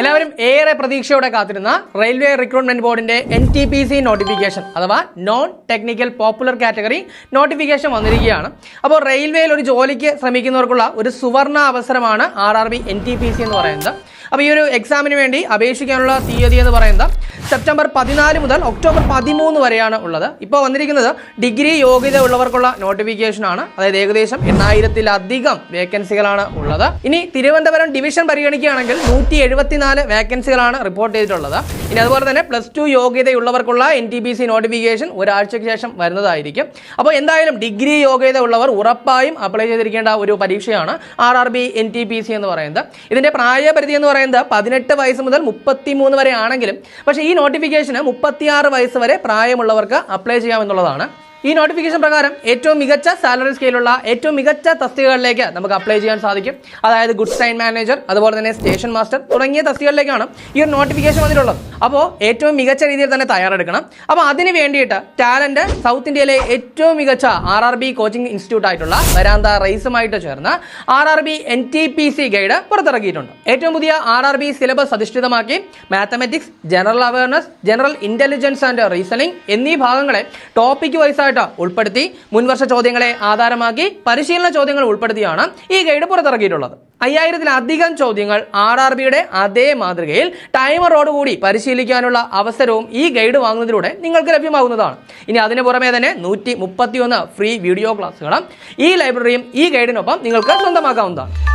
എല്ലാവരും ഏറെ പ്രതീക്ഷയോടെ കാത്തിരുന്ന റെയിൽവേ റിക്രൂട്ട്മെന്റ് ബോർഡിന്റെ N T P C notification അഥവാ non technical popular category notification വന്നിരിക്കുകയാണ്. അപ്പോൾ റെയിൽവേയിൽ ഒരു ജോലിക്ക് ശ്രമിക്കുന്നവർക്കുള്ള ഒരു സുവർണ അവസരമാണ് R R B N T P C എന്ന് പറയുന്നത്. അപ്പോൾ ഈ ഒരു എക്സാമിന് വേണ്ടി അപേക്ഷിക്കാനുള്ള തീയതി എന്ന് പറയുന്നത് സെപ്റ്റംബർ പതിനാല് മുതൽ ഒക്ടോബർ പതിമൂന്ന് വരെയാണ് ഉള്ളത്. ഇപ്പോൾ വന്നിരിക്കുന്നത് ഡിഗ്രി യോഗ്യത ഉള്ളവർക്കുള്ള നോട്ടിഫിക്കേഷൻ ആണ്. അതായത് ഏകദേശം എണ്ണായിരത്തിലധികം വേക്കൻസികളാണ് ഉള്ളത്. ഇനി തിരുവനന്തപുരം ഡിവിഷൻ പരിഗണിക്കുകയാണെങ്കിൽ നൂറ്റി എഴുപത്തിനാല് വേക്കൻസികളാണ് റിപ്പോർട്ട് ചെയ്തിട്ടുള്ളത്. ഇനി അതുപോലെ തന്നെ plus two യോഗ്യതയുള്ളവർക്കുള്ള N T B C notification ഒരാഴ്ചയ്ക്ക് ശേഷം വരുന്നതായിരിക്കും. അപ്പോൾ എന്തായാലും ഡിഗ്രി യോഗ്യത ഉള്ളവർ ഉറപ്പായും അപ്ലൈ ചെയ്തിരിക്കേണ്ട ഒരു പരീക്ഷയാണ് R R B N T P C എന്ന് പറയുന്നത്. ഇതിന്റെ പ്രായപരിധി എന്ന് പറയുന്നത് പതിനെട്ട് വയസ്സ് മുതൽ മുപ്പത്തി മൂന്ന് വരെ ആണെങ്കിലും പക്ഷേ ഈ നോട്ടിഫിക്കേഷന് മുപ്പത്തിയാറ് വയസ്സ് വരെ പ്രായമുള്ളവർക്ക് അപ്ലൈ ചെയ്യാമെന്നുള്ളതാണ്. ഈ നോട്ടിഫിക്കേഷൻ പ്രകാരം ഏറ്റവും മികച്ച സാലറി സ്കെയിലുള്ള ഏറ്റവും മികച്ച തസ്തികകളിലേക്ക് നമുക്ക് അപ്ലൈ ചെയ്യാൻ സാധിക്കും. അതായത് ഗുഡ് സൈൻ മാനേജർ അതുപോലെ തന്നെ സ്റ്റേഷൻ മാസ്റ്റർ തുടങ്ങിയ തസ്തികകളിലേക്കാണ് ഈ ഒരു നോട്ടിഫിക്കേഷൻ വന്നിട്ടുള്ളത്. അപ്പോൾ ഏറ്റവും മികച്ച രീതിയിൽ തന്നെ തയ്യാറെടുക്കണം. അപ്പോൾ അതിന് വേണ്ടിയിട്ട് ടാലന്റ് സൗത്ത് ഇന്ത്യയിലെ ഏറ്റവും മികച്ച R R B coaching institute ആയിട്ടുള്ള വരാന്ത റൈസുമായിട്ട് ചേർന്ന് R R B N T P C guide പുറത്തിറക്കിയിട്ടുണ്ട്. ഏറ്റവും പുതിയ R R B syllabus അധിഷ്ഠിതമാക്കി mathematics general awareness general intelligence and reasoning എന്നീ ഭാഗങ്ങളെ ടോപ്പിക് വൈസായിട്ട് ഉൾപ്പെടുത്തി മുൻവർഷ ചോദ്യങ്ങളെ ആധാരമാക്കി പരിശീലന ചോദ്യങ്ങൾ ഉൾപ്പെടുത്തിയാണ് ഈ ഗൈഡ് പുറത്തിറക്കിയിട്ടുള്ളത്. അയ്യായിരത്തിലധികം ചോദ്യങ്ങൾ ആർ ആർ ബിയുടെ അതേ മാതൃകയിൽ ടൈമറോടുകൂടി പരിശീലിക്കാനുള്ള അവസരവും ഈ ഗൈഡ് വാങ്ങുന്നതിലൂടെ നിങ്ങൾക്ക് ലഭ്യമാകുന്നതാണ്. ഇനി അതിന് പുറമേ തന്നെ നൂറ്റി മുപ്പത്തിയൊന്ന് ഫ്രീ വീഡിയോ ക്ലാസ്സുകളും ഈ ലൈബ്രറിയും ഈ ഗൈഡിനൊപ്പം നിങ്ങൾക്ക് സ്വന്തമാക്കാവുന്നതാണ്.